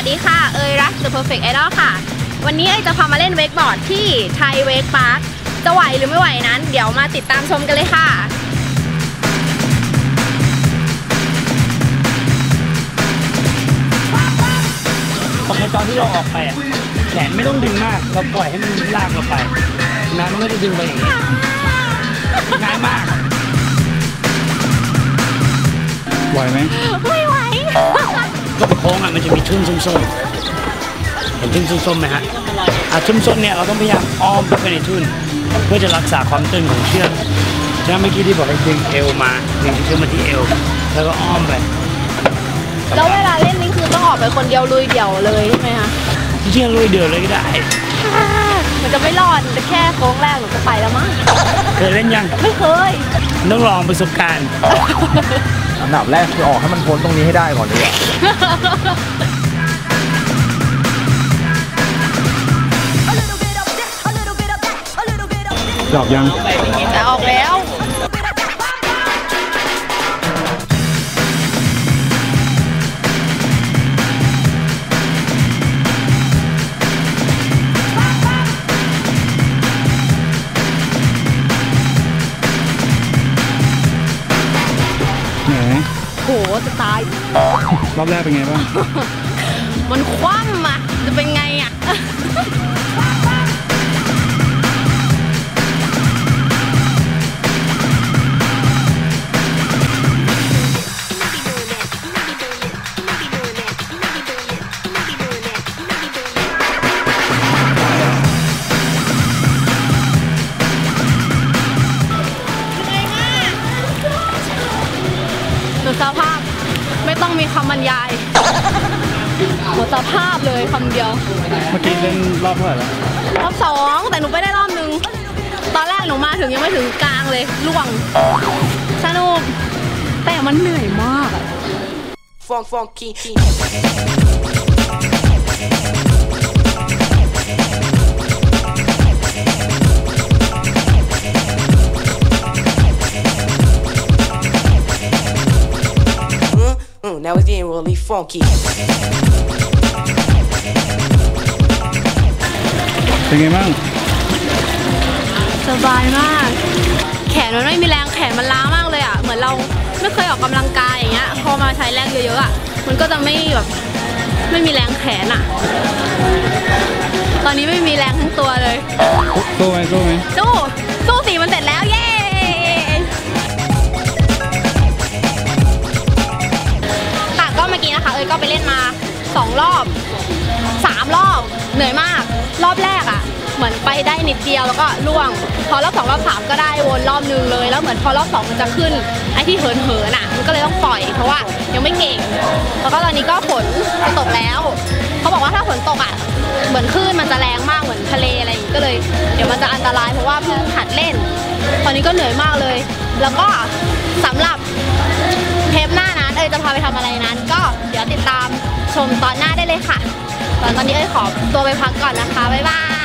The Perfect Idol ค่ะ วันนี้เอ้ยจะพามาเล่นเวกบอร์ดที่ไทยเวกพาร์คจะไหวหรือไม่ไหวนั้น เดี๋ยวมาติดตามชมกันเลยค่ะพอตอนที่เราออกไปอะแขนไม่ต้องดึงมาก เราปล่อยให้มันลากเราไปน้ำมันก็จะดึงไปอย่างนี้ง่ายมากไหวไหม ไม่ไหวก็โค้งอะมันจะมีทุ่นส้มๆเห็นทุ่นส้มๆไหมฮะอะทุ่นส้มเนี่ยเราต้องพยายามอ้อมเข้าไปในทุ่นเพื่อจะรักษาความตึงของเชือกใช่ไหมเมื่อกี้ที่บอกให้ดึงเอวมาดึงเชือกมาที่เอว แล้วก็อ้อมไปแล้วเวลาเล่นนี่คือต้องออกไปคนเดียวลุยเดี่ยวเลยใช่ไหมคะจริงๆลุยเดือดเลยก็ได้มันจะไม่รอดแต่แค่โค้งแรกหนูก็ไปแล้วมั้งเคยเล่นยัง ไม่เคยต้องลองประสบการณ์ อันดับแรกคือออกให้มันพ้นตรงนี้ให้ได้ก่อนดีกว่าดอกยัง จะตาย รอบแรกเป็นไงบ้าง มันคว่ำอะ จะเป็นไงอะ ยายหมดสภาพเลยคำเดียว เมื่อกี้เล่นรอบเท่าไหร่แล้วรอบสองแต่หนูไปได้รอบนึง ตอนแรกหนูมาถึงยังไม่ถึงกลางเลยล่วง สนุก แต่มันเหนื่อยมากอะ Funk, funky. Mm, mm, now it's getting really funky. เป็นไงบ้าง สบายมาก แขนมันไม่มีแรงแขนมันล้ามากเลยอะ เหมือนเราไม่เคยออกกำลังกายอย่างเงี้ย พอมาใช้แรงเยอะๆอะ มันก็จะไม่แบบไม่มีแรงแขนอะ ตอนนี้ไม่มีแรงทั้งตัวเลยสู้ไหมสู้ไหมสู้สู้สีมันเส ก็ไปเล่นมาสองรอบสามรอบ เหนื่อยมาก รอบแรกอะ่ะ เหมือนไปได้นิดเดียวแล้วก็ล่วง พอรอบสองรอบสามก็ได้วนรอบนึงเลย แล้วเหมือนพอรอบสองมันจะขึ้น ไอ้ที่เหินเหินอะ มันก็เลยต้องปล่อยเพราะว่ายังไม่เก่ง แล้วก็ตอนนี้ก็ฝนจะตกแล้ว เขาบอกว่าถ้าฝนตกอะ เหมือนคลื่นมันจะแรงมากเหมือนทะเลอะไรอย่างงี้ก็เลย เดี๋ยวมันจะอันตรายเพราะว่าเพิ่งหัดเล่น ตอนนี้ก็เหนื่อยมากเลย แล้วก็สำหรับเทปหน้านั้นเอยจะพาไปทำอะไรนั้นก็ ดี๋ยวติดตามชมตอนหน้าได้เลยค่ะตอนนี้เอยขอตัวไปพักก่อนนะคะบ๊ายบาย